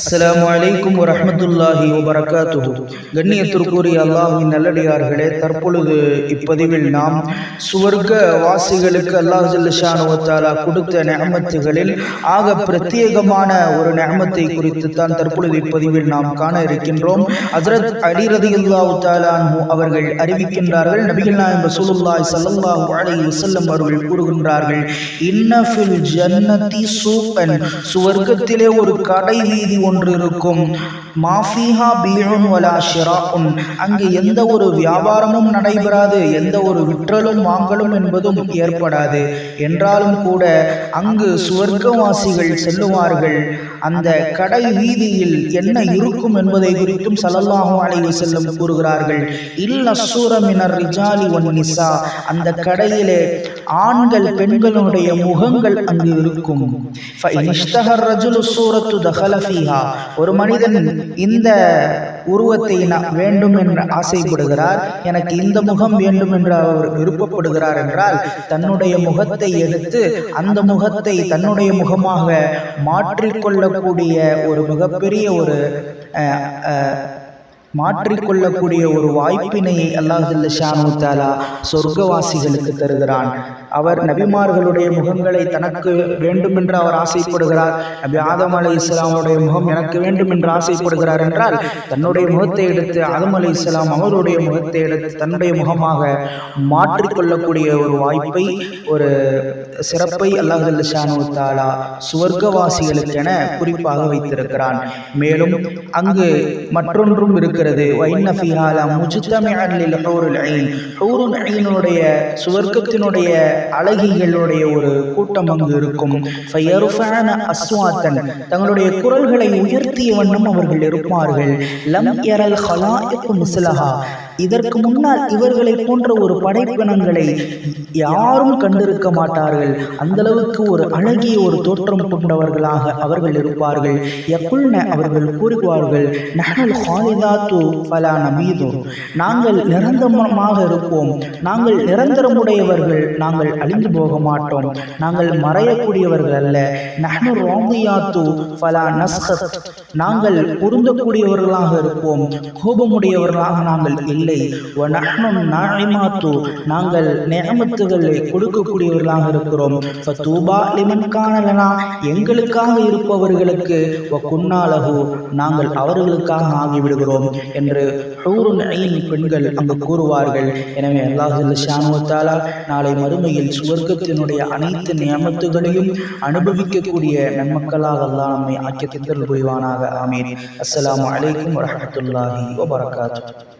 அஸ்லாம் வலைக்கும் வரஹ்மத்துல்லாஹி வபரகாத்துஹு. கண்ணியத்திற்குரிய அல்லாஹின் நல்லடியார்களே தற்பொழுது இப்பதிவில் நாம் சுவர்க்க வாசிகளுக்கு அல்லாஹ் ஜல்லஷானு கொடுத்த நேமத்துகளில் ஆக பிரத்யேகமான ஒரு நேமத்தை குறித்து தான் தற்பொழுது இப்பதிவில் நாம் காண இருக்கின்றோம். ஹஜ்ரத் அலி ரதியுல்லாஹு தாலான்ஹு அவர்கள் அறிவிக்கின்றார்கள் நபிகள் நாயம் ரசூலுல்லாஹி ஸல்லல்லாஹு அலைஹி வஸல்லம் அவர்கள் கூறுகின்றார்கள் இன்னஃபில் ஜன்னதி சூப்பன். சுவர்க்கத்திலே ஒரு கடை வீதி ஒன்று இருக்கும் மாஃபிஹா பீழும் வலா ஷிராக்கும் அங்கு எந்த ஒரு வியாபாரமும் நடைபெறாது எந்த ஒரு விற்றலும் வாங்கலும் என்பதும் ஏற்படாது. என்றாலும் கூட அங்கு சுவர்க்கவாசிகள் செல்லுவார்கள். அந்த கடை வீதியில் என்ன இருக்கும் என்பதை குறித்தும் சலல்லாஹு அலைவு செல்லும் கூறுகிறார்கள். இல்ல சூரமினர் ரிஜாலி ஒன் நிசா. அந்த கடையிலே ஆண்கள் பெண்களுடைய முகங்கள் அங்கு இருக்கும். சூரத்து தஹலஃபீஹா ஒரு மனிதன் இந்த உருவத்தை நான் வேண்டும் என்று ஆசைப்படுகிறார் எனக்கு இந்த முகம் வேண்டும் என்று அவர் விருப்பப்படுகிறார் என்றால் தன்னுடைய முகத்தை எடுத்து அந்த முகத்தை தன்னுடைய முகமாக மாற்றிக்கொள்ளக்கூடிய ஒரு மிகப்பெரிய ஒரு அஹ், மாற்றிக்கொள்ளக்கூடிய ஒரு வாய்ப்பினை அல்லாஹ் ஷானு தாலா சொர்க்கவாசிகளுக்கு தருகிறான். அவர் நபிமார்களுடைய முகங்களை தனக்கு வேண்டும் என்று அவர் ஆசைப்படுகிறார். நபி ஆதம் அலை இஸ்லாமுடைய முகம் எனக்கு வேண்டும் என்று ஆசைப்படுகிறார் என்றால் தன்னுடைய முகத்தை எடுத்து ஆதம் அலை இஸ்லாம் அவருடைய முகத்தை எடுத்து தன்னுடைய முகமாக மாற்றிக்கொள்ளக்கூடிய ஒரு வாய்ப்பை ஒரு சிறப்பை அல்லாஹ் ஷானுத்தாலா தாலா சுவர்க்கவாசிகளுக்கென குறிப்பாக வைத்திருக்கிறான். மேலும் அங்கு மற்றொன்றும் இருக்கிறது. வைன்ன ஃபிஹாலா முஜ்தமிஅன் ஹூருல் ஐன். ஹூருல் ஐனுடைய சுவர்க்கத்தினுடைய அழகிகளுடைய ஒரு கூட்டம் அங்கு இருக்கும். அஸ்வாத்தன் தங்களுடைய குரல்களை உயர்த்திய வண்ணம் அவர்கள் இருப்பார்கள். லம் யரல் மிஸ்லஹா. இதற்கு முன்னால் இவர்களை போன்ற ஒரு படைப்பினங்களை யாரும் கண்டிருக்க மாட்டார்கள். அந்த அளவுக்கு ஒரு அழகிய ஒரு தோற்றம் கொண்டவர்களாக அவர்கள் இருப்பார்கள். யகுல்ன அவர்கள் கூறுவார்கள் நஹல் ஹாலிதாத்து ஃபலா நபீது நாங்கள் நிரந்தரமாக இருப்போம். நாங்கள் நிரந்தரமுடையவர்கள். நாங்கள் நாங்கள் அழிந்து போக மாட்டோம் நாங்கள் மறையக்கூடியவர்கள் அல்ல நஹ்னு ராமியாத்து ஃபலா நஸ்கத். நாங்கள் பொருந்தக்கூடியவர்களாக இருப்போம். கோபமுடையவர்களாக நாங்கள் இல்லை. ஒ நஹ்னு நாயிமாத்து. நாங்கள் நேமத்துகளை கொடுக்கக்கூடியவர்களாக இருக்கிறோம். ஃபத்தூபா லிமன் காணலனா எங்களுக்காக இருப்பவர்களுக்கு வ குன்னாலகு நாங்கள் அவர்களுக்காக ஆகிவிடுகிறோம் என்று ஹூருன் ஐன் பெண்கள் அங்கு கூறுவார்கள். எனவே அல்லாஹ் ஷானுவத்தாலா நாளை மறுமையில் சுவர்க்கத்தினுடைய அனைத்து நியமத்துகளையும் அனுபவிக்கக்கூடிய நன்மக்களாக அல்லாஹ் நம்மை ஆக்கிய திந்தல் புரிவானாக. ஆமீன். அஸ்லாம் வலைக்கம் வரமத்துல்லாஹி வபரகாத்துஹு.